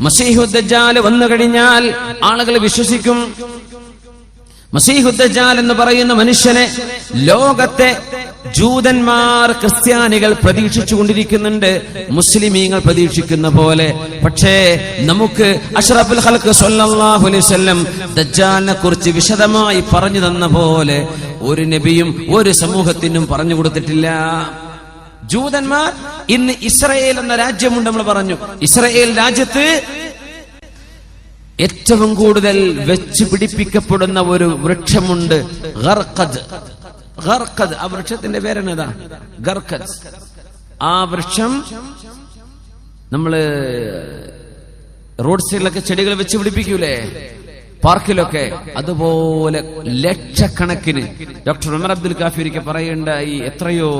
മസീഹുദ്ദാൽ വന്നു കഴിഞ്ഞാൽ ആളുകൾ വിശ്വസിക്കും. മസീഹുദ്ദാൽ എന്ന് പറയുന്ന മനുഷ്യനെ ലോകത്തെ ജൂതന്മാർ ക്രിസ്ത്യാനികൾ പ്രതീക്ഷിച്ചു കൊണ്ടിരിക്കുന്നുണ്ട് മുസ്ലിമീങ്ങൾ പ്രതീക്ഷിക്കുന്ന പോലെ. പക്ഷേ നമുക്ക് അഷ്റഫുൽ ഹൽക്ക് വസല്ലം ദജ്ജാലിനെ കുറിച്ച് വിശദമായി പറഞ്ഞു തന്ന പോലെ ഒരു നബിയും ഒരു സമൂഹത്തിനും പറഞ്ഞു കൊടുത്തിട്ടില്ല. ജൂതന്മാർ ഇന്ന് ഇസ്രയേൽ എന്ന രാജ്യമുണ്ട് നമ്മൾ പറഞ്ഞു. ഇസ്രയേൽ രാജ്യത്ത് ഏറ്റവും കൂടുതൽ വെച്ച് പിടിപ്പിക്കപ്പെടുന്ന ഒരു വൃക്ഷമുണ്ട് ഗർഖദ് ഗർഖദ് ആ വൃക്ഷത്തിന്റെ പേരെന്നതാ? ഗർഖദ് ആ വൃക്ഷം നമ്മൾ റോഡ് സൈഡിലൊക്കെ ചെടികൾ വെച്ച് പിടിപ്പിക്കൂലേ? പാർക്കിലൊക്കെ. അതുപോലെ ലക്ഷക്കണക്കിന്. ഡോക്ടർ ഉമർ അബ്ദുൽ കാഫിരിക്ക് ഈ എത്രയോ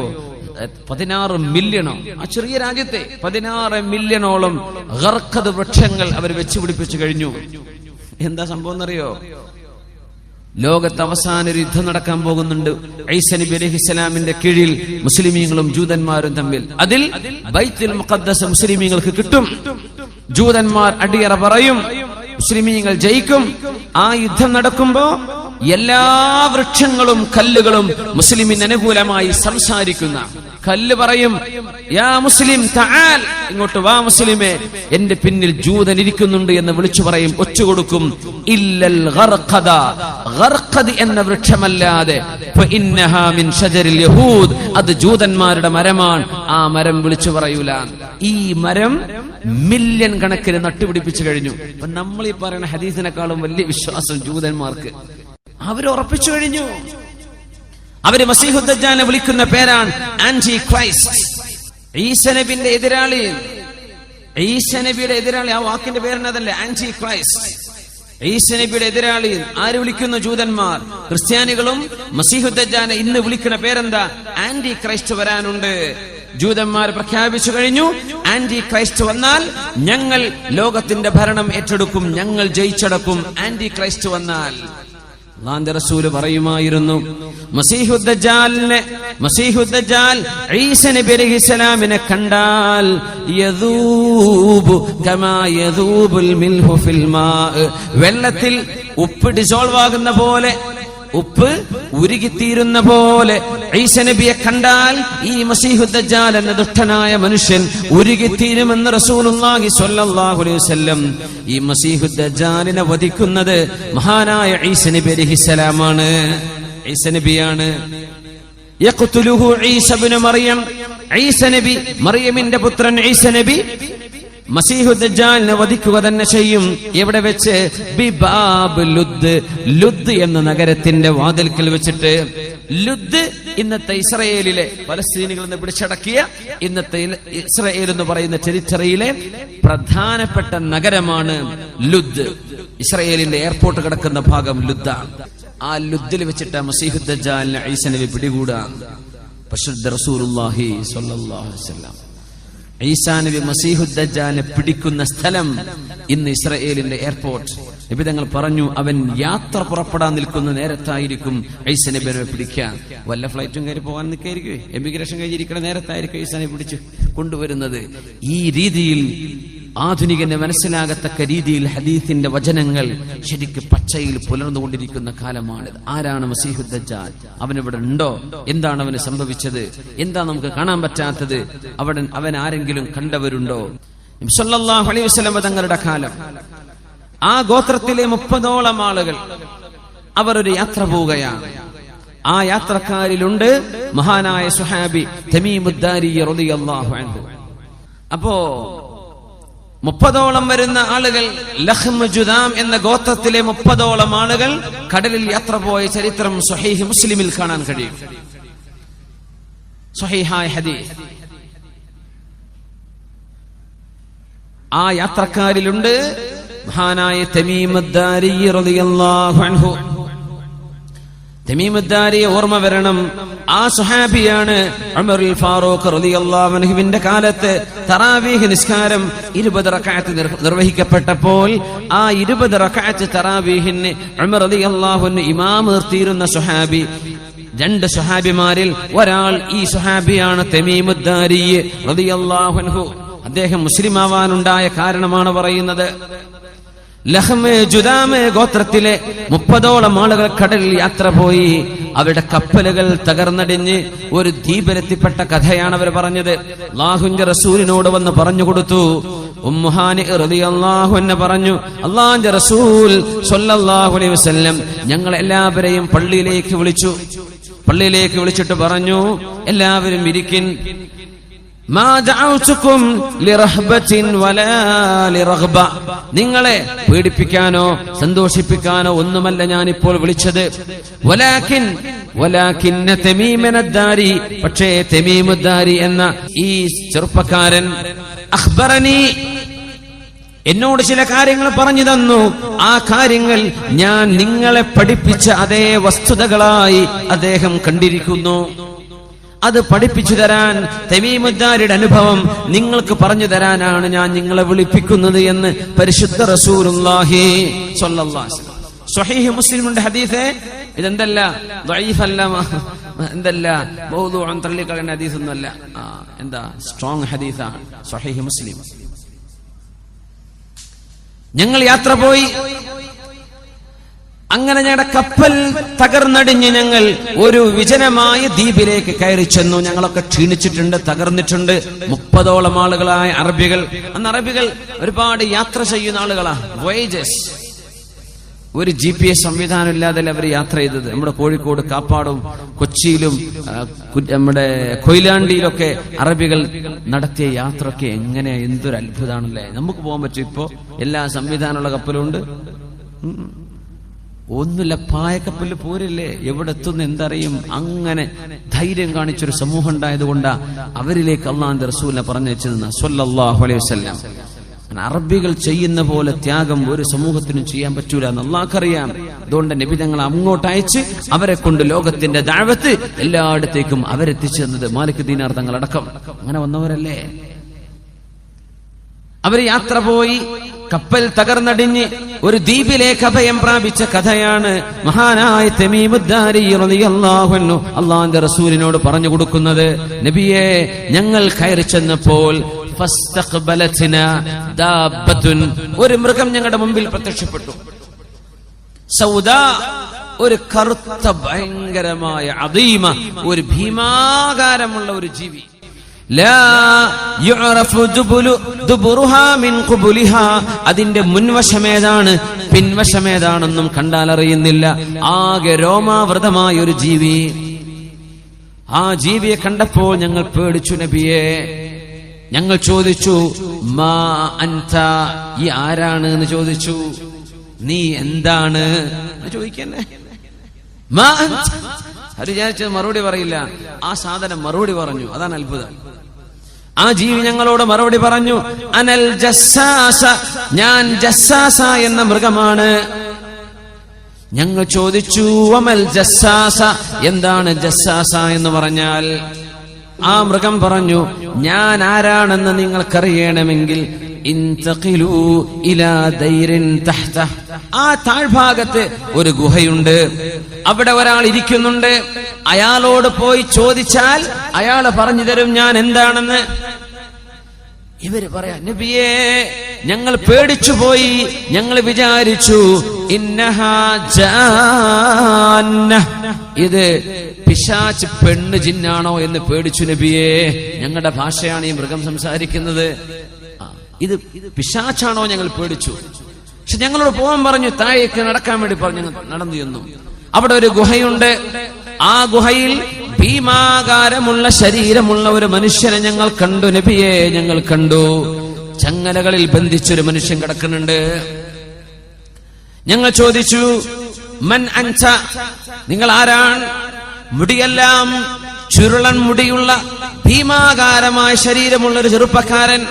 പതിനാറ് മില്യണോ? ആ ചെറിയ രാജ്യത്തെ പതിനാറ് മില്യണോളം ഗർക്കത് വൃക്ഷങ്ങൾ അവർ വെച്ച് പിടിപ്പിച്ചു കഴിഞ്ഞു. എന്താ സംഭവം എന്നറിയോ? ലോകത്ത് അവസാന ഒരു യുദ്ധം നടക്കാൻ പോകുന്നുണ്ട്. ഐസനബി നബി അലൈഹി കീഴിൽ മുസ്ലിമീങ്ങളും ജൂതന്മാരും തമ്മിൽ. അതിൽ ബൈത്തുൽ മുഖദ്ദസ് മുസ്ലിമീങ്ങൾക്ക് കിട്ടും. ജൂതന്മാർ അടിയറ പറയും മുസ്ലിമീങ്ങൾ ജയിക്കും. ആ യുദ്ധം നടക്കുമ്പോ എല്ലാ വൃക്ഷങ്ങളും കല്ലുകളും മുസ്ലിമിന് അനുകൂലമായി സംസാരിക്കുന്ന കല്ല് പറയും യാ മുസ്ലിം തആൽ. ഇങ്ങോട്ട് വാ മുസ്ലിമേ എന്റെ പിന്നിൽ ജൂതൻ ഇരിക്കുന്നുണ്ട് എന്ന് വിളിച്ചു പറയും ഒച്ചു കൊടുക്കും ഇല്ലൽ ഗർഖദ. ഗർഖദ് എന്ന വൃക്ഷമല്ലാതെ ഫഇന്നഹാ മിൻ ഷജരിൽ യഹൂദ്. അത് ജൂതന്മാരുടെ മരമാണ്. ആ മരം വിളിച്ചു പറയൂല. ഈ മരം മില്യൺ കണക്കിന് നട്ടുപിടിപ്പിച്ചു കഴിഞ്ഞു. അപ്പൊ നമ്മൾ ഈ പറയുന്ന ഹദീസിനെക്കാളും വലിയ വിശ്വാസം ജൂതന്മാർക്ക്. അവരുറപ്പിച്ചു കഴിഞ്ഞു. അവർ മസീഹുദ്ദാനെ വിളിക്കുന്ന പേരാണ് ആന്റി ക്രൈസ്റ്റ് ഈസനബിന്റെ എതിരാളി. ഈസനബിയുടെ എതിരാളി ആ വാക്കിന്റെ പേരിനതല്ലേ ആന്റി ക്രൈസ്റ്റ് ഈസനബിയുടെ എതിരാളി. ആര് വിളിക്കുന്നു ജൂതന്മാർ? ക്രിസ്ത്യാനികളും മസീഹുദ്ദാനെ ഇന്ന് വിളിക്കുന്ന പേരെന്താ? ആന്റി ക്രൈസ്റ്റ് വരാനുണ്ട്. ജൂതന്മാർ പ്രഖ്യാപിച്ചു കഴിഞ്ഞു. ആന്റി ക്രൈസ്റ്റ് വന്നാൽ ഞങ്ങൾ ലോകത്തിന്റെ ഭരണം ഏറ്റെടുക്കും ഞങ്ങൾ ജയിച്ചടക്കും. ആന്റി ക്രൈസ്റ്റ് വന്നാൽ അള്ളാന്റെ റസൂൽ പറയുമായിരുന്നു മസീഹുദ്ദജാലിനെ മസീഹുദ്ദജാൽ ഈസ നബി അലൈഹിസ്സലാമിനെ കണ്ടാൽ യദൂബു കമാ യദൂബുൽ മിൽഹു ഫിൽ മാ. വെള്ളത്തിൽ ഉപ്പ് ഡിസോൾവ് ആകുന്ന പോലെ ഉപ്പ് ഉരുകിത്തീരുന്ന പോലെ ഈസ നബിയെ കണ്ടാൽ ഈ മസീഹുദ്ജാൽ എന്ന ദുഷ്ടനായ മനുഷ്യൻ ഉരുകിത്തീരുമെന്ന് റസൂലുള്ളാഹി സ്വല്ലല്ലാഹു അലൈഹി വസല്ലം ഈ മസീഹുദ്ജാലിനെ വധിക്കുന്നത് മഹാനായ ഈസ നബി അലൈഹിസ്സലാമാണ് ഈസ നബിയാണ്. യഖ്തുലുഹു ഈസ ഇബ്നു മറിയം. ഈസ നബി മറിയമിന്റെ പുത്രൻ ഈസ നബി മസീഹുദ്ദാലിനെ വധിക്കുക തന്നെ ചെയ്യും. എവിടെ വെച്ച്? ബിബാബ് ലുദ്. ലുദ് എന്ന നഗരത്തിന്റെ വാതിൽക്കൽ വെച്ചിട്ട് ലുദ് ഇന്നത്തെ ഇസ്രയേലിലെ പലസ്തീനികൾ നിന്ന് പിടിച്ചടക്കിയ ഇന്നത്തെ ഇസ്രയേൽ എന്ന് പറയുന്ന ടെറിറ്ററിയിലെ പ്രധാനപ്പെട്ട നഗരമാണ് ലുദ്. ഇസ്രയേലിന്റെ എയർപോർട്ട് കിടക്കുന്ന ഭാഗം ലുദ്ദാണ് ആ ലുദ്ദിൽ വെച്ചിട്ട് മസീഹുദ്ദാലിനെ ഐസനബി പിടികൂടാ. പരിശുദ്ധ റസൂലുള്ളാഹി സ്വല്ലല്ലാഹു അലൈഹി വസല്ലം. ഈസാ നബി മസീഹുദ്ദാനെ പിടിക്കുന്ന സ്ഥലം ഇന്ന് ഇസ്രയേലിന്റെ എയർപോർട്ട്. നബി തങ്ങൾ പറഞ്ഞു അവൻ യാത്ര പുറപ്പെടാൻ നിൽക്കുന്ന നേരത്തായിരിക്കും ഐസ നബിനെ പിടിക്കാൻ വല്ല ഫ്ലൈറ്റും കയറി പോകാൻ നിൽക്കായിരിക്കും എമിഗ്രേഷൻ കഴിഞ്ഞിരിക്കുന്ന നേരത്തായിരിക്കും ഐസാനെ പിടിച്ച് കൊണ്ടുവരുന്നത്. ഈ രീതിയിൽ ആധുനികന് മനസ്സിലാകത്തക്ക രീതിയിൽ ഹദീത്തിന്റെ വചനങ്ങൾ ശരിക്ക് പച്ചയിൽ പുലർന്നുകൊണ്ടിരിക്കുന്ന കാലമാണിത്. ആരാണ് മസീഹുദ്ദാൽ അവൻ ഇവിടെ ഉണ്ടോ? എന്താണ് അവന് സംഭവിച്ചത്? എന്താ നമുക്ക് കാണാൻ പറ്റാത്തത്? അവിടെ അവൻ ആരെങ്കിലും കണ്ടവരുണ്ടോ? അലൈഹി വസല്ലം തങ്ങളുടെ കാലം. ആ ഗോത്രത്തിലെ മുപ്പതോളം ആളുകൾ അവർ ഒരു യാത്ര പോവുകയാണ്. ആ യാത്രക്കാരിലുണ്ട് മഹാനായ സുഹാബി തമീമുദ്ദാരി അൻഹു. അപ്പോ മുപ്പതോളം വരുന്ന ആളുകൾ ലഹ്മ ജുദാം എന്ന ഗോത്രത്തിലെ മുപ്പതോളം ആളുകൾ കടലിൽ യാത്ര പോയ ചരിത്രം സുഹൈഹ് മുസ്ലിമിൽ കാണാൻ കഴിയും. ഹദീസ്. ആ യാത്രക്കാരിലുണ്ട് മഹാനായ തമീമുദ്ദാരി റളിയല്ലാഹു അൻഹു. തമീമുദ്ദാരിയെ ഓർമ്മ വരണം. ആ സുഹാബിയാണ് അമറുൽ ഫാറൂഖ് റളിയല്ലാഹു അൻഹുവിന്റെ കാലത്ത് തറാവീഹ് നിസ്കാരം ഇരുപത് റക്അത്ത് നിർവഹിക്കപ്പെട്ടപ്പോൾ ആ ഇരുപത് റക്അത്ത് തറാവീഹിന് അമർ അൻഹു ഇമാം നിർത്തിയിരുന്ന സുഹാബി. രണ്ട് സുഹാബിമാരിൽ ഒരാൾ ഈ സുഹാബിയാണ് തമീമുദ്ദാരി റളിയല്ലാഹു അൻഹു. അദ്ദേഹം മുസ്ലിം ആവാനുണ്ടായ കാരണമാണ് പറയുന്നത്. ലഹ്മ് ജുദാമ് ഗോത്രത്തിലെ മുപ്പതോളം ആളുകൾ കടലിൽ യാത്ര പോയി. അവരുടെ കപ്പലുകൾ തകർന്നടിഞ്ഞ് ഒരു ദ്വീപിലെത്തിപ്പെട്ട കഥയാണ് അവർ പറഞ്ഞത്. അള്ളാഹുന്റെ റസൂലിനോട് വന്ന് പറഞ്ഞു കൊടുത്തു. പറഞ്ഞു റസൂൽ അലൈഹി ഞങ്ങൾ എല്ലാവരെയും പള്ളിയിലേക്ക് വിളിച്ചു. പള്ളിയിലേക്ക് വിളിച്ചിട്ട് പറഞ്ഞു എല്ലാവരും ഇരിക്കിൻ. നിങ്ങളെ പീഡിപ്പിക്കാനോ സന്തോഷിപ്പിക്കാനോ ഒന്നുമല്ല ഞാൻ ഇപ്പോൾ വിളിച്ചത്. വലാകിൻ വലാകിന്ന ദാരി പക്ഷേ തമീമുദ്ദാരി എന്ന ഈ ചെറുപ്പക്കാരൻ അഖ്ബറനി എന്നോട് ചില കാര്യങ്ങൾ പറഞ്ഞു തന്നു. ആ കാര്യങ്ങൾ ഞാൻ നിങ്ങളെ പഠിപ്പിച്ച അതേ വസ്തുതകളായി അദ്ദേഹം കണ്ടിരിക്കുന്നു. അത് പഠിപ്പിച്ചു തരാൻ തെമീമുദ്ദാരിയുടെ അനുഭവം നിങ്ങൾക്ക് പറഞ്ഞു തരാനാണ് ഞാൻ നിങ്ങളെ വിളിപ്പിക്കുന്നത് എന്ന് പരിശുദ്ധ റസൂലുള്ളാഹി. സ്വഹീഹ് മുസ്ലിമിന്റെ ഹദീസേ ഇതെന്തല്ല? ദൈഫല്ല എന്തല്ല? മൗദൂഅൻ തള്ളിക്കളയുന്ന ഹദീസൊന്നുമല്ല. ആ, എന്താ? സ്ട്രോങ് ഹദീസാണ്. സ്വഹീഹ് മുസ്ലിം. ഞങ്ങൾ യാത്ര പോയി അങ്ങനെ ഞങ്ങളുടെ കപ്പൽ തകർന്നടിഞ്ഞ് ഞങ്ങൾ ഒരു വിജനമായ ദ്വീപിലേക്ക് കയറി ചെന്നു. ഞങ്ങളൊക്കെ ക്ഷീണിച്ചിട്ടുണ്ട് തകർന്നിട്ടുണ്ട്. മുപ്പതോളം ആളുകളായ അറബികൾ. അന്ന് അറബികൾ ഒരുപാട് യാത്ര ചെയ്യുന്ന ആളുകളാണ് വോയേജസ് ഒരു ജി പി എസ് സംവിധാനം ഇല്ലാതെ അവർ യാത്ര ചെയ്തത്? നമ്മുടെ കോഴിക്കോട് കാപ്പാടും കൊച്ചിയിലും നമ്മുടെ കൊയിലാണ്ടിയിലൊക്കെ അറബികൾ നടത്തിയ യാത്രയൊക്കെ എങ്ങനെ എന്തൊരു അത്ഭുതമാണല്ലേ നമുക്ക് പോകാൻ പറ്റും. ഇപ്പോ എല്ലാ സംവിധാനമുള്ള കപ്പലുണ്ട്. ഒന്നുമില്ല പായക്കപ്പല്ല് പോരില്ലേ? എവിടെ എത്തുന്ന എന്തറിയും? അങ്ങനെ ധൈര്യം കാണിച്ചൊരു സമൂഹം ഉണ്ടായതുകൊണ്ടാ അവരിലേക്ക് അള്ളാന്റെ റസൂലിനെ പറഞ്ഞു വെച്ചതെന്ന് സ്വല്ലല്ലാഹു അലൈഹി അറബികൾ ചെയ്യുന്ന പോലെ ത്യാഗം ഒരു സമൂഹത്തിനും ചെയ്യാൻ പറ്റൂല എന്ന് അതുകൊണ്ട് നബി തങ്ങൾ അങ്ങോട്ട് അയച്ച് അവരെ കൊണ്ട് ലോകത്തിന്റെ ദാഴ്വത്ത് എല്ലായിടത്തേക്കും അവരെത്തിച്ചു തന്നത് മാലിക് ദീനാർ തങ്ങൾ അടക്കം അങ്ങനെ വന്നവരല്ലേ? അവർ യാത്ര പോയി കപ്പൽ തകർന്നടിഞ്ഞ് ഒരു ദ്വീപിലേക്ക് അഭയം പ്രാപിച്ച കഥയാണ് മഹാനായ തെമീമുദ്ദാരി റളിയല്ലാഹു അൻഹു അള്ളാഹിന്റെ റസൂലിനോട് പറഞ്ഞു കൊടുക്കുന്നത്. നബിയെ ഞങ്ങൾ കയറി ചെന്നപ്പോൾ ഒരു മൃഗം ഞങ്ങളുടെ മുമ്പിൽ പ്രത്യക്ഷപ്പെട്ടു. സൗദ ഒരു കറുത്ത ഭയങ്കരമായ അതീമ ഒരു ഭീമാകാരമുള്ള ഒരു ജീവി. ലാ യുഅറഫു ദുബുലു ദുബുറുഹാ മിൻ ഖുബുലിഹാ. അതിന്റെ മുൻവശമേതാണ് പിൻവശമേതാണെന്നും കണ്ടാൽ അറിയുന്നില്ല ആകെ രോമാവൃതമായ ഒരു ജീവി. ആ ജീവിയെ കണ്ടപ്പോൾ ഞങ്ങൾ പേടിച്ചു നബിയെ. ഞങ്ങൾ ചോദിച്ചു മാ അൻത ഈ ആരാണ്? എന്ന് ചോദിച്ചു. നീ എന്താണ്? ചോദിക്കന്നെ. മാ വിചാരിച്ചത് മറുപടി പറയില്ല. ആ സാധനം മറുപടി പറഞ്ഞു. അതാണ് അത്ഭുതം. ആ ജീവി ഞങ്ങളോട് മറുപടി പറഞ്ഞു അനൽ ജസ്സാസ ഞാൻ ജസ്സാസ എന്ന മൃഗമാണ്. ഞങ്ങൾ ചോദിച്ചു അമൽ ജസ്സാസ എന്താണ് ജസ്സാസ എന്ന് പറഞ്ഞാൽ? ആ മൃഗം പറഞ്ഞു ഞാൻ ആരാണെന്ന് നിങ്ങൾക്കറിയണമെങ്കിൽ. ആ താഴ്ഭാഗത്ത് ഒരു ഗുഹയുണ്ട്. അവിടെ ഒരാൾ ഇരിക്കുന്നുണ്ട്. അയാളോട് പോയി ചോദിച്ചാൽ അയാൾ പറഞ്ഞു തരും ഞാൻ എന്താണെന്ന്. ഇവർ പറയാ നബിയേ ഞങ്ങൾ പേടിച്ചു പോയി. ഞങ്ങൾ വിചാരിച്ചു. ഇത് പിശാച്ച് പെണ്ണ് ജിന്നാണോ എന്ന് പേടിച്ചു നബിയേ. ഞങ്ങളുടെ ഭാഷയാണ് ഈ മൃഗം സംസാരിക്കുന്നത്. ഇത് പിശാച്ചാണോ ഞങ്ങൾ പേടിച്ചു? പക്ഷെ ഞങ്ങളോട് പോകാൻ പറഞ്ഞു താഴേക്ക് നടക്കാൻ വേണ്ടി പറഞ്ഞു നടന്നു ചെന്നു. അവിടെ ഒരു ഗുഹയുണ്ട്. ആ ഗുഹയിൽ ഭീമാകാരമുള്ള ശരീരമുള്ള ഒരു മനുഷ്യനെ ഞങ്ങൾ കണ്ടു നബിയെ ഞങ്ങൾ കണ്ടു. ചങ്ങലകളിൽ ബന്ധിച്ചൊരു മനുഷ്യൻ കിടക്കുന്നുണ്ട്. ഞങ്ങൾ ചോദിച്ചു മൻ അൻച നിങ്ങൾ ആരാണ്? മുടിയെല്ലാം ചുരുളൻ മുടിയുള്ള ഭീമാകാരമായ ശരീരമുള്ള ഒരു ചെറുപ്പക്കാരൻ.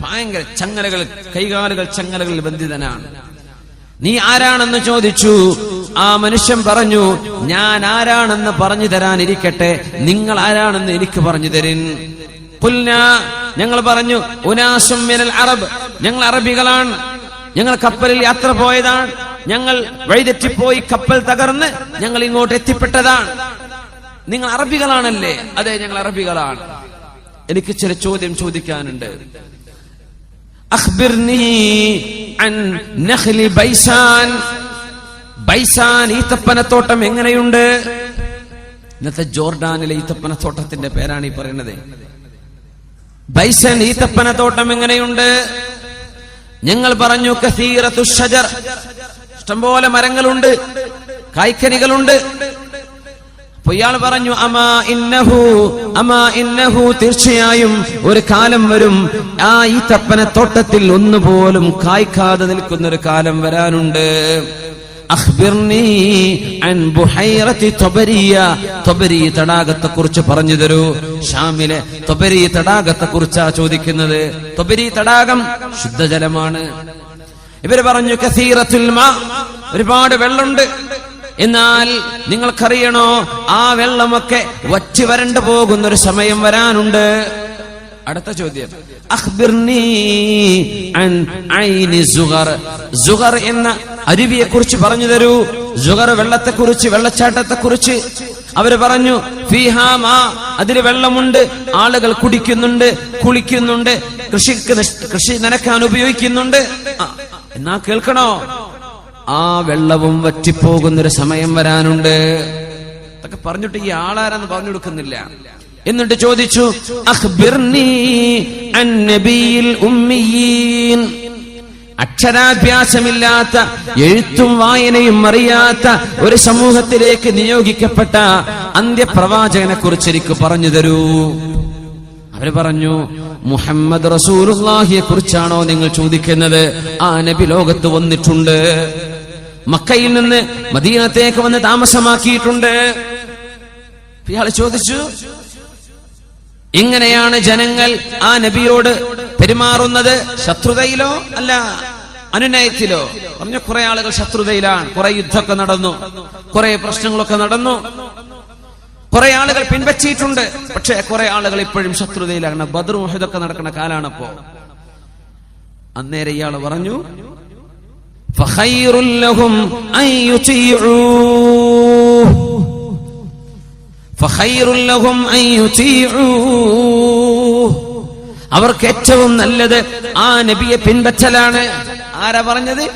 ഭയങ്കര ചങ്ങലകൾ കൈകാലുകൾ ചങ്ങലകളിൽ ബന്ധിതനാണ്. നീ ആരാണെന്ന് ചോദിച്ചു. ആ മനുഷ്യൻ പറഞ്ഞു ഞാൻ ആരാണെന്ന് പറഞ്ഞു തരാനിരിക്കട്ടെ. നിങ്ങൾ ആരാണെന്ന് എനിക്ക് പറഞ്ഞു തരിൻ. ഞങ്ങൾ പറഞ്ഞു ഉനാസും അറബ്. ഞങ്ങൾ അറബികളാണ്. ഞങ്ങൾ കപ്പലിൽ യാത്ര പോയതാണ്. ഞങ്ങൾ വഴിതെറ്റിപ്പോയി കപ്പൽ തകർന്ന് ഞങ്ങൾ ഇങ്ങോട്ട് എത്തിപ്പെട്ടതാണ്. നിങ്ങൾ അറബികളാണല്ലേ? അതെ ഞങ്ങൾ അറബികളാണ്. എനിക്ക് ചില ചോദ്യം ചോദിക്കാനുണ്ട്. ബൈസാൻ. ബൈസാൻ ഈത്തപ്പനത്തോട്ടം എങ്ങനെയുണ്ട്? ഇന്നത്തെ ജോർഡാനിലെ ഈത്തപ്പനത്തോട്ടത്തിന്റെ പേരാണ് ഈ പറയുന്നത്. ബൈസൻ ഈത്തപ്പനത്തോട്ടം എങ്ങനെയുണ്ട്? ഞങ്ങൾ പറഞ്ഞു കസീറത്തു ഷജർ ഇഷ്ടംപോലെ മരങ്ങളുണ്ട് കായ്ക്കനികളുണ്ട് അപ്പൊ ഇയാൾ പറഞ്ഞു അമാ ഇന്നഹു അമാ ഇന്നഹു തീർച്ചയായും ഒരു കാലം വരും. ആ ഈ തപ്പന തോട്ടത്തിൽ ഒന്നുപോലും കായ്ക്കാതെ നിൽക്കുന്ന ഒരു കാലം വരാനുണ്ട്. തടാകത്തെ കുറിച്ച് പറഞ്ഞു തരൂ. ഷാമിലെ തൊബരി തടാകത്തെ കുറിച്ചാ ചോദിക്കുന്നത്? തൊബരി തടാകം ശുദ്ധജലമാണ്. ഇവർ പറഞ്ഞു കസീറത്തുൽ മാ. ഒരുപാട് വെള്ളമുണ്ട്. എന്നാൽ നിങ്ങൾക്കറിയണോ ആ വെള്ളമൊക്കെ വറ്റി വരണ്ടു പോകുന്ന ഒരു സമയം വരാനുണ്ട്? അടുത്ത ചോദ്യം. സുഗർ. എന്ന അരുവിയെ കുറിച്ച് പറഞ്ഞു തരൂ. സുഗർ വെള്ളത്തെ കുറിച്ച് വെള്ളച്ചാട്ടത്തെ കുറിച്ച് അവർ പറഞ്ഞു അതിന് വെള്ളമുണ്ട് ആളുകൾ കുടിക്കുന്നുണ്ട് കുളിക്കുന്നുണ്ട് കൃഷിക്ക് കൃഷി നനക്കാൻ ഉപയോഗിക്കുന്നുണ്ട്. എന്നാ കേൾക്കണോ? ആ വെള്ളവും വറ്റിപ്പോകുന്നൊരു സമയം വരാനുണ്ട്. അതൊക്കെ പറഞ്ഞിട്ട് ഈ ആളാരെന്ന് പറഞ്ഞു കൊടുക്കുന്നില്ല. എന്നിട്ട് ചോദിച്ചു അക്ഷരാഭ്യാസമില്ലാത്ത എഴുത്തും വായനയും അറിയാത്ത ഒരു സമൂഹത്തിലേക്ക് നിയോഗിക്കപ്പെട്ട അന്ത്യപ്രവാചകനെ കുറിച്ച് എനിക്ക് പറഞ്ഞു തരൂ. അവർ പറഞ്ഞു മുഹമ്മദ് റസൂലുള്ളാഹിയെ കുറിച്ചാണോ നിങ്ങൾ ചോദിക്കുന്നത്? ആ നബി ലോകത്ത് വന്നിട്ടുണ്ട്. മക്കയിൽ നിന്ന് മദീനത്തേക്ക് വന്ന് താമസമാക്കിയിട്ടുണ്ട്. ഇയാൾ ചോദിച്ചു എങ്ങനെയാണ് ജനങ്ങൾ ആ നബിയോട് പെരുമാറുന്നത്? ശത്രുതയിലോ അല്ല അനുനയത്തിലോ? പറഞ്ഞു കുറെ ആളുകൾ ശത്രുതയിലാണ്. കുറെ യുദ്ധമൊക്കെ നടന്നു. കുറെ പ്രശ്നങ്ങളൊക്കെ നടന്നു. കുറെ ആളുകൾ പിൻവച്ചിട്ടുണ്ട്. പക്ഷേ കുറെ ആളുകൾ ഇപ്പോഴും ശത്രുതയിലാണ്. ബദർ ഒക്കെ നടക്കുന്ന കാലാണപ്പോ അന്നേരം ഇയാൾ പറഞ്ഞു അവർക്ക് ഏറ്റവും നല്ലത് ആ നബിയെ പിൻപറ്റലാണ്. ആരാ പറഞ്ഞത്?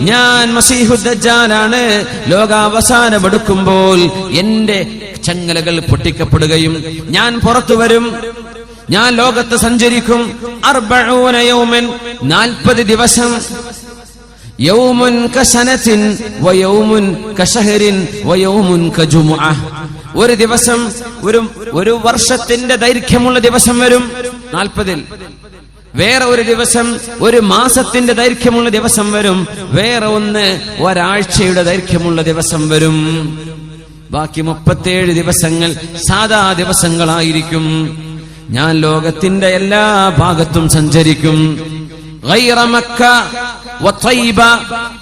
ഞാൻ മസീഹുദ്ദജാലാണ് ലോകാവസാനമെടുക്കുമ്പോൾ എന്റെ ചങ്ങലകൾ പൊട്ടിക്കപ്പെടുകയും ഞാൻ പുറത്തു വരും. ഞാൻ ലോകത്ത് സഞ്ചരിക്കും അർബഊന യൗമൻ നാൽപ്പത് ദിവസം. യൗമുൻ കശനത്തിൻ വയൗമുൻ കഷഹരിൻ വയൗമുൻ കജുമുഅ ഒരു ദിവസം ഒരു ഒരു വർഷത്തിന്റെ ദൈർഘ്യമുള്ള ദിവസം വരും നാൽപ്പതിൽ. വേറെ ഒരു ദിവസം ഒരു മാസത്തിന്റെ ദൈർഘ്യമുള്ള ദിവസം വരും. വേറെ ഒന്ന് ഒരാഴ്ചയുടെ ദൈർഘ്യമുള്ള ദിവസം വരും. ബാക്കി മുപ്പത്തേഴ് ദിവസങ്ങൾ സാധാ ദിവസങ്ങളായിരിക്കും. ഞാൻ ലോകത്തിന്റെ എല്ലാ ഭാഗത്തും സഞ്ചരിക്കും. മക്ക.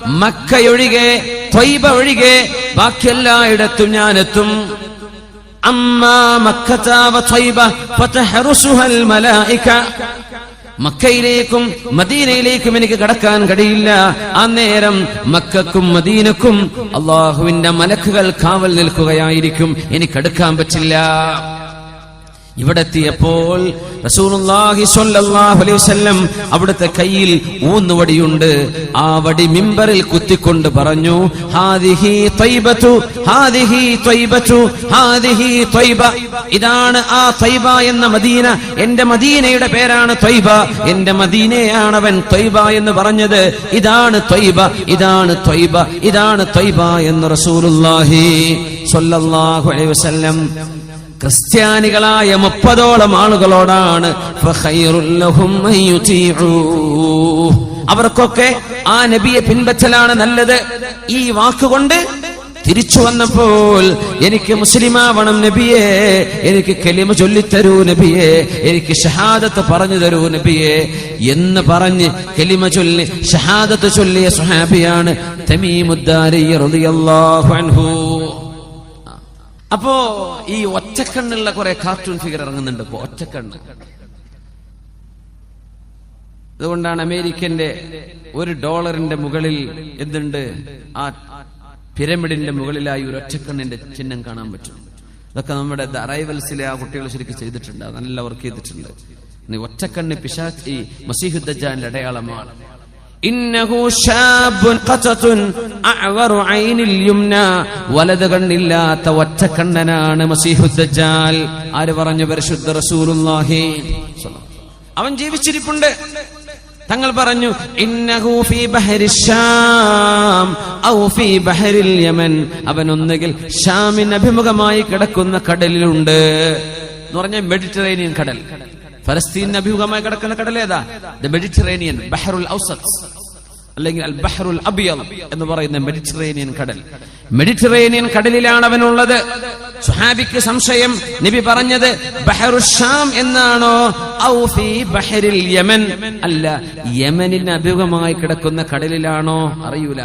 മക്കയൊഴികെ ത്വൈബ ഒഴികെ ബാക്കി എല്ലായിടത്തും ഞാനെത്തും മക്കയിലേക്കും മദീനയിലേക്കും എനിക്ക് കടക്കാൻ കഴിയില്ല. ആ നേരം മക്കക്കും മദീനക്കും അള്ളാഹുവിന്റെ മലക്കുകൾ കാവൽ നിൽക്കുകയായിരിക്കും. എനിക്കടുക്കാൻ പറ്റില്ല. ഇവിടെ എത്തിയപ്പോൾ അവിടുത്തെ കയ്യിൽ ഊന്നുവടിയുണ്ട് ആ വടി മിമ്പറിൽ കുത്തിക്കൊണ്ട് പറഞ്ഞു ഇതാണ് ആ തൈബ എന്ന മദീന. എന്റെ മദീനയുടെ പേരാണ് തൈബ. എന്റെ മദീനയാണ് അവൻ തൈബ എന്ന് പറഞ്ഞത്. ഇതാണ് തൈബ ഇതാണ് തൈബ ഇതാണ് തൈബ എന്ന് റസൂലുല്ലാഹി സ്വല്ലല്ലാഹു അലൈഹി വസല്ലം ക്രിസ്ത്യാനികളായ മുപ്പതോളം ആളുകളോടാണ് അവർക്കൊക്കെ ആ നബിയെ പിൻപറ്റലാണ് നല്ലത്. ഈ വാക്കുകൊണ്ട് തിരിച്ചു വന്നപ്പോൾ എനിക്ക് മുസ്ലിമാവണം നബിയെ എനിക്ക് കെലിമ ചൊല്ലിത്തരൂ നബിയെ എനിക്ക് ഷഹാദത്ത് പറഞ്ഞു തരൂ നബിയെ എന്ന് പറഞ്ഞ് കെലിമ ചൊല്ലി ഷഹാദത്ത് ചൊല്ലിയ സുഹാബിയാണ് തമീമുദ്ദാരി റളിയല്ലാഹു അൻഹു. അപ്പോ ഈ ഒറ്റക്കണ്ണുള്ള കുറെ കാർട്ടൂൺ ഫിഗർ ഇറങ്ങുന്നുണ്ട് ഇപ്പോ ഒറ്റക്കണ്ണ്. അതുകൊണ്ടാണ് അമേരിക്കന്റെ ഒരു ഡോളറിന്റെ മുകളിൽ എന്തുണ്ട്? ആ പിരമിഡിന്റെ മുകളിലായി ഒരു ഒറ്റക്കണ്ണിന്റെ ചിഹ്നം കാണാൻ പറ്റും. ഇതൊക്കെ നമ്മുടെ അറൈവൽസിലെ ആ കുട്ടികൾ ശരിക്കും ചെയ്തിട്ടുണ്ട്. നല്ല വർക്ക് ചെയ്തിട്ടുണ്ട്. ഒറ്റക്കണ്ണ് പിശാച്ച് ഈ അടയാളമാണ്. വലത് കണ്ണില്ലാത്ത ഒറ്റക്കണ്ണനാണ് മസീഹുദ്ദജാൽ. ആര് പറഞ്ഞു പരിശുദ്ധ റസൂലുള്ളാഹി? അവൻ ജീവിച്ചിരിപ്പുണ്ട്. തങ്ങൾ പറഞ്ഞു യമൻ. അവൻ ഒന്നുകിൽ ഷാമിന് അഭിമുഖമായി കിടക്കുന്ന കടലിലുണ്ട്. എന്ന് പറഞ്ഞ മെഡിറ്ററേനിയൻ കടൽ. ഫലസ്തീനിന് അഭിമുഖമായി കിടക്കുന്ന കടൽ ഏതാ? ദ മെഡിറ്ററേനിയൻ ബഹറുൽ ഔസത്ത്. അല്ലെങ്കിൽ അൽ ബഹ്റുൽ അബിയൽ എന്ന് പറയുന്ന മെഡിറ്ററേനിയൻ കടൽ. മെഡിറ്ററേനിയൻ കടലിലാണ് അവനുള്ളത് സുഹാബിക്ക് സംശയം. നബി പറഞ്ഞത് ബഹറുഷാം എന്നാണോ? ഔ ഫീ ബഹരിൽ യമൻ. അല്ല യമനിന് അഭിമുഖമായി കിടക്കുന്ന കടലിലാണോ? അറിയൂല.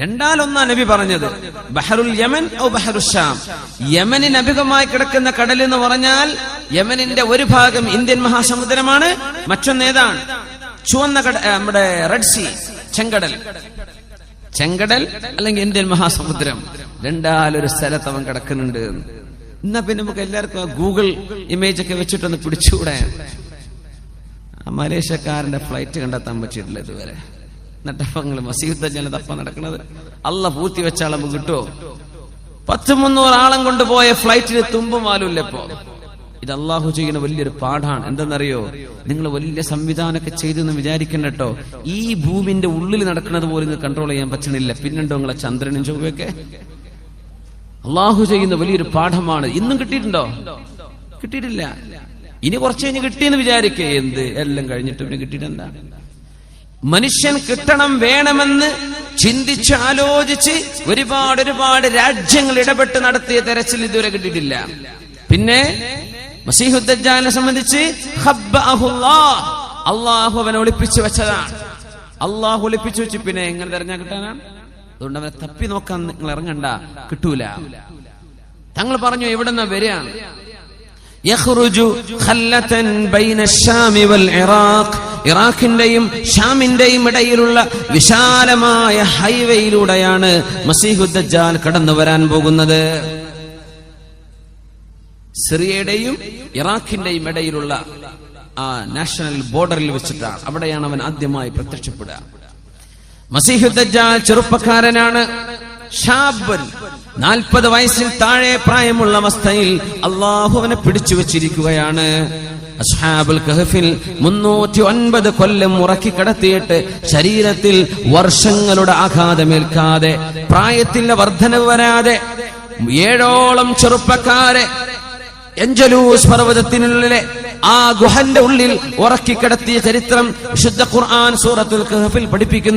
രണ്ടാലൊന്നാ നബി പറഞ്ഞത്. ബഹറുൽ യമൻ ഔ ബഹറുഷാം യമനിന് അഭിമുഖമായി കിടക്കുന്ന കടൽ എന്ന് പറഞ്ഞാൽ യമനിന്റെ ഒരു ഭാഗം ഇന്ത്യൻ മഹാസമുദ്രമാണ് മറ്റൊന്ന് ഏതാണ്? ചുവന്ന കട നമ്മുടെ റെഡ് സി ചെങ്കടൽ. ചെങ്കടൽ അല്ലെങ്കിൽ ഇന്ത്യൻ മഹാസമുദ്രം. രണ്ടാലൊരു സ്ഥലത്ത് അവൻ കിടക്കുന്നുണ്ട്. എന്നാ പിന്നെ നമുക്ക് എല്ലാവർക്കും ഗൂഗിൾ ഇമേജ് ഒക്കെ വെച്ചിട്ടൊന്ന് പിടിച്ചുകൂടെ? മലേഷ്യക്കാരന്റെ ഫ്ലൈറ്റ് കണ്ടെത്താൻ പറ്റിയിട്ടില്ല ഇതുവരെ. നട്ടപ്പങ്ങൾ മസീദ് തപ്പ നടക്കുന്നത് അല്ല പൂത്തി വെച്ചാൽ നമുക്ക് കിട്ടുമോ പത്ത് മുന്നൂറ് ആളം കൊണ്ടുപോയ ഫ്ലൈറ്റിന് തുമ്പും വാലുമില്ല ഇപ്പോ. ഇത് അള്ളാഹു ചെയ്യുന്ന വലിയൊരു പാഠാണ്. എന്തെന്നറിയോ? നിങ്ങൾ വലിയ സംവിധാനമൊക്കെ ചെയ്തെന്ന് വിചാരിക്കണ്ട കേട്ടോ ഈ ഭൂമിന്റെ ഉള്ളിൽ നടക്കുന്നത് പോലും കൺട്രോൾ ചെയ്യാൻ പറ്റണില്ല. പിന്നുണ്ടോ നിങ്ങളെ ചന്ദ്രനും ചൊവ്വയൊക്കെ? അള്ളാഹു ചെയ്യുന്ന വലിയൊരു പാഠമാണ്. ഇന്നും കിട്ടിയിട്ടുണ്ടോ? കിട്ടിയിട്ടില്ല. ഇനി കുറച്ച് കഴിഞ്ഞ് കിട്ടിയെന്ന് വിചാരിക്കേ. എന്ത്? എല്ലാം കഴിഞ്ഞിട്ട് പിന്നെ കിട്ടിയിട്ടെന്താ? മനുഷ്യൻ കിട്ടണം വേണമെന്ന് ചിന്തിച്ച് ആലോചിച്ച് ഒരുപാട് ഒരുപാട് രാജ്യങ്ങൾ ഇടപെട്ട് നടത്തിയ തെരച്ചിൽ ഇതുവരെ കിട്ടിയിട്ടില്ല. പിന്നെ മസീഹുദ്ദാനെ സംബന്ധിച്ച് അള്ളാഹു അവനെ ഒളിപ്പിച്ചു വെച്ചതാണ്. അള്ളാഹു ഒളിപ്പിച്ചു വെച്ചു പിന്നെ എങ്ങനെ തെരഞ്ഞാൽ കിട്ടാനാണ് അതുകൊണ്ട് അവനെ തപ്പി നോക്കാൻ നിങ്ങൾ ഇറങ്ങണ്ട. കിട്ടൂല. തങ്ങൾ പറഞ്ഞു എവിടെ നിന്ന് വരികയാണ് ഇറാഖിന്റെയും ഷാമിന്റെയും ഇടയിലുള്ള വിശാലമായ ഹൈവേയിലൂടെയാണ് മസീഹുദ്ദാൻ കടന്നു വരാൻ പോകുന്നത്. സിറിയയുടെയും ഇറാഖിന്റെയും ഇടയിലുള്ള ആ നാഷണൽ ബോർഡറിൽ വെച്ചിട്ടാണ്. അവിടെയാണ് അവൻ ആദ്യമായി പ്രത്യക്ഷപ്പെടുക. മസീഹുദ്ദജാൽ ചെറുപ്പക്കാരനാണ്. നാൽപ്പത് വയസ്സിൽ താഴെ പ്രായമുള്ള അവസ്ഥയിൽ അള്ളാഹുവിനെ പിടിച്ചു വെച്ചിരിക്കുകയാണ്. അസ്ഹാബുൽ കഹഫിൽ മുന്നൂറ്റി ഒൻപത് കൊല്ലം ഉറക്കി കടത്തിയിട്ട് ശരീരത്തിൽ വർഷങ്ങളുടെ ആഘാതമേൽക്കാതെ പ്രായത്തിന്റെ വർധനവ് വരാതെ ഏഴോളം ചെറുപ്പക്കാരെ എഞ്ചലൂസ് പർവതത്തിനുള്ളിലെ ആ ഗുഹന്റെ ഉള്ളിൽ ഉറക്കിക്കിടത്തിയ ചരിത്രം വിശുദ്ധ ഖുർആൻ സൂറത്തുൽ കഹഫിൽ പഠിപ്പിക്കുന്നു.